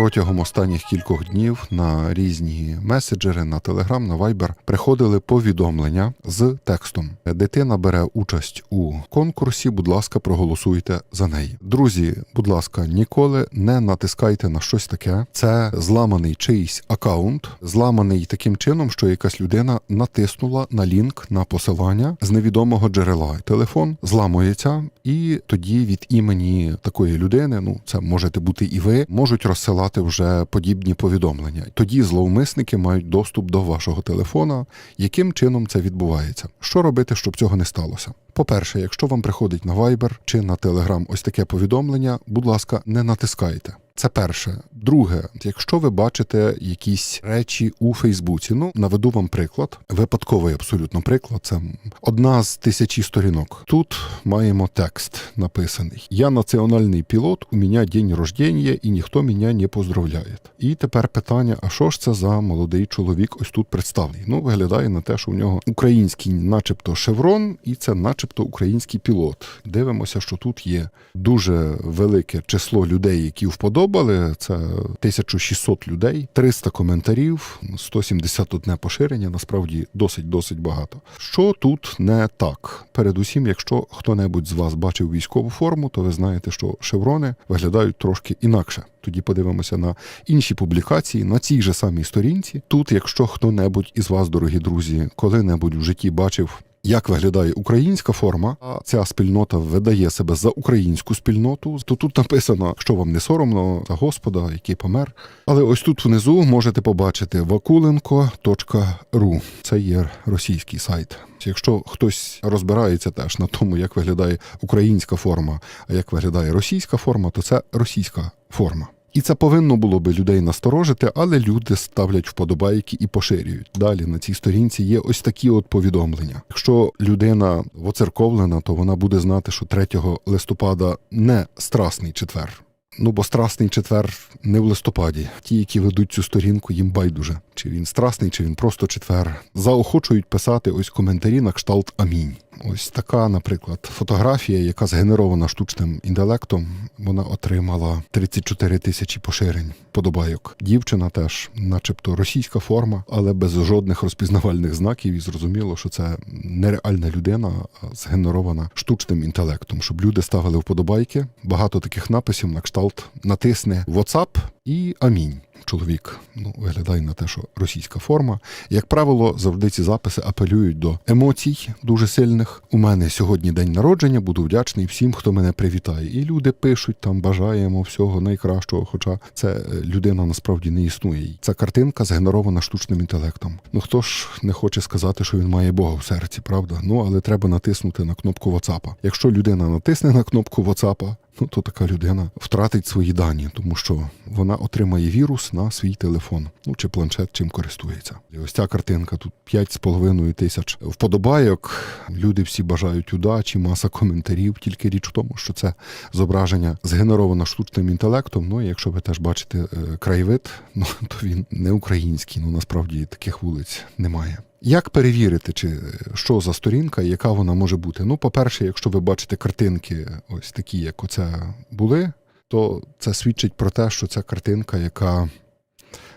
протягом останніх кількох днів на різні меседжери, на Telegram, на Viber приходили повідомлення з текстом: Дитина бере участь у конкурсі. Будь ласка, проголосуйте за неї. Друзі, будь ласка, ніколи не натискайте на щось таке. Це зламаний чийсь акаунт, зламаний таким чином, що якась людина натиснула на лінк на посилання з невідомого джерела. Телефон зламується, і тоді від імені такої людини, ну це можете бути і ви, можуть розсилати вже подібні повідомлення. Тоді зловмисники мають доступ до вашого телефона. Яким чином це відбувається? Що робити, щоб цього не сталося? По-перше, якщо вам приходить на Viber чи на Telegram ось таке повідомлення, будь ласка, не натискайте. Це перше. Друге, якщо ви бачите якісь речі у Фейсбуці, ну наведу вам приклад, випадковий абсолютно приклад. Це одна з тисячі сторінок. Тут маємо текст написаний: Я національний пілот, у мене день рождення, і ніхто мене не поздравляє. І тепер питання: а що ж це за молодий чоловік? Ось тут представлений? Ну, виглядає на те, що у нього український, начебто, шеврон, і це, начебто, український пілот. Дивимося, що тут є дуже велике число людей, які вподобали. Це 1600 людей, 300 коментарів, 171 поширення. Насправді досить досить багато. Що тут не так? Передусім, якщо хто-небудь з вас бачив військову форму, то ви знаєте, що шеврони виглядають трошки інакше. Тоді подивимося на інші публікації на цій же самій сторінці. Тут, якщо хто-небудь із вас, дорогі друзі, коли-небудь в житті бачив як виглядає українська форма, а ця спільнота видає себе за українську спільноту, то тут написано, що вам не соромно за Господа, який помер. Але ось тут внизу можете побачити vakulenko.ru. Це є російський сайт. Якщо хтось розбирається теж на тому, як виглядає українська форма, а як виглядає російська форма, то це російська форма. І це повинно було би людей насторожити, але люди ставлять вподобайки і поширюють. Далі на цій сторінці є ось такі от повідомлення. Якщо людина воцерковлена, то вона буде знати, що 3 листопада не страсний четвер. Ну, бо страсний четвер не в листопаді. Ті, які ведуть цю сторінку, їм байдуже. Чи він страсний, чи він просто четвер. Заохочують писати ось коментарі на кшталт Амінь. Ось така, наприклад, фотографія, яка згенерована штучним інтелектом, вона отримала 34 тисячі поширень подобайок. Дівчина теж, начебто, російська форма, але без жодних розпізнавальних знаків. І зрозуміло, що це нереальна людина, згенерована штучним інтелектом, щоб люди ставили вподобайки. Багато таких написів на кшталт натисне WhatsApp і амінь. Чоловік ну виглядає на те, що російська форма. Як правило, завжди ці записи апелюють до емоцій дуже сильних. У мене сьогодні день народження, буду вдячний всім, хто мене привітає. І люди пишуть там, бажаємо всього найкращого. Хоча це людина насправді не існує. Ця картинка згенерована штучним інтелектом. Ну хто ж не хоче сказати, що він має Бога в серці, правда? Ну але треба натиснути на кнопку WhatsApp. Якщо людина натисне на кнопку WhatsApp, ну то така людина втратить свої дані, тому що вона отримає вірус на свій телефон, ну чи планшет, чим користується. І ось ця картинка тут 5,5 тисяч вподобайок. Люди всі бажають удачі, маса коментарів. Тільки річ в тому, що це зображення згенеровано штучним інтелектом. Ну і якщо ви теж бачите е, краєвид, ну то він не український. Ну насправді таких вулиць немає. Як перевірити, чи що за сторінка, і яка вона може бути? Ну, по-перше, якщо ви бачите картинки, ось такі, як оце були, то це свідчить про те, що це картинка, яка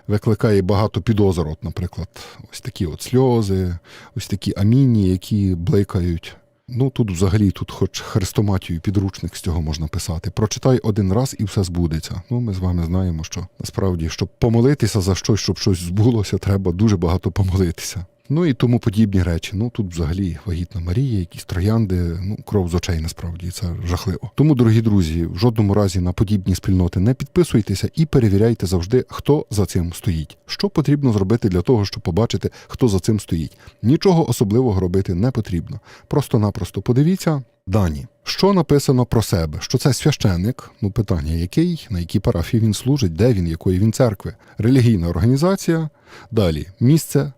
викликає багато підозр. От, наприклад, ось такі от сльози, ось такі аміні, які бликають. Ну тут взагалі тут хоч хрестоматію підручник з цього можна писати. Прочитай один раз і все збудеться. Ну, ми з вами знаємо, що насправді, щоб помолитися за щось, щоб щось збулося, треба дуже багато помолитися. Ну і тому подібні речі. Ну тут взагалі вагітна Марія, якісь троянди, ну кров з очей насправді це жахливо. Тому, дорогі друзі, в жодному разі на подібні спільноти не підписуйтеся і перевіряйте завжди, хто за цим стоїть. Що потрібно зробити для того, щоб побачити, хто за цим стоїть. Нічого особливого робити не потрібно. Просто-напросто подивіться. Дані, що написано про себе? Що це священник? Ну, питання, який, на якій парафії він служить, де він, якої він церкви, релігійна організація. Далі місце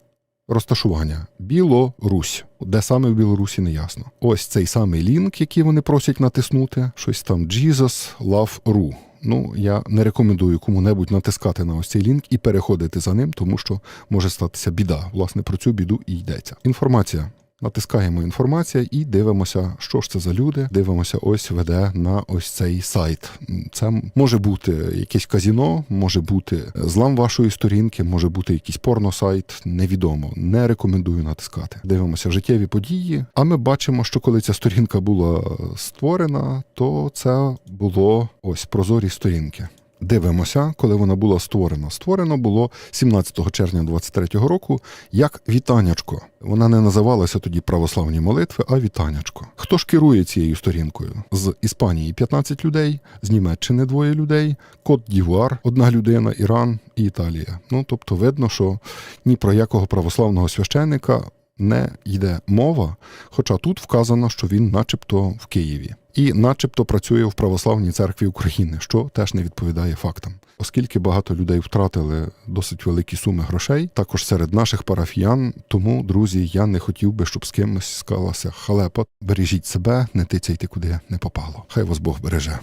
розташування Білорусь. Де саме в Білорусі не ясно. Ось цей самий лінк, який вони просять натиснути, щось там Jesus Love Ru. Ну, я не рекомендую кому-небудь натискати на ось цей лінк і переходити за ним, тому що може статися біда. Власне, про цю біду і йдеться. Інформація Натискаємо інформація і дивимося, що ж це за люди. Дивимося, ось веде на ось цей сайт. Це може бути якесь казіно, може бути злам вашої сторінки, може бути якийсь порносайт. Невідомо. Не рекомендую натискати. Дивимося життєві події. А ми бачимо, що коли ця сторінка була створена, то це було ось прозорі сторінки. Дивимося, коли вона була створена. Створено було 17 червня 23-го року як вітанячко. Вона не називалася тоді православні молитви, а вітанячко. Хто ж керує цією сторінкою? З Іспанії 15 людей, з Німеччини двоє людей, Кот Дівуар, одна людина, Іран і Італія. Ну тобто видно, що ні про якого православного священника не йде мова, хоча тут вказано, що він начебто в Києві. І начебто працює в православній церкві України, що теж не відповідає фактам. Оскільки багато людей втратили досить великі суми грошей, також серед наших парафіян. Тому, друзі, я не хотів би, щоб з кимось склалася халепа. Бережіть себе, не тицяйте куди не попало. Хай вас Бог береже.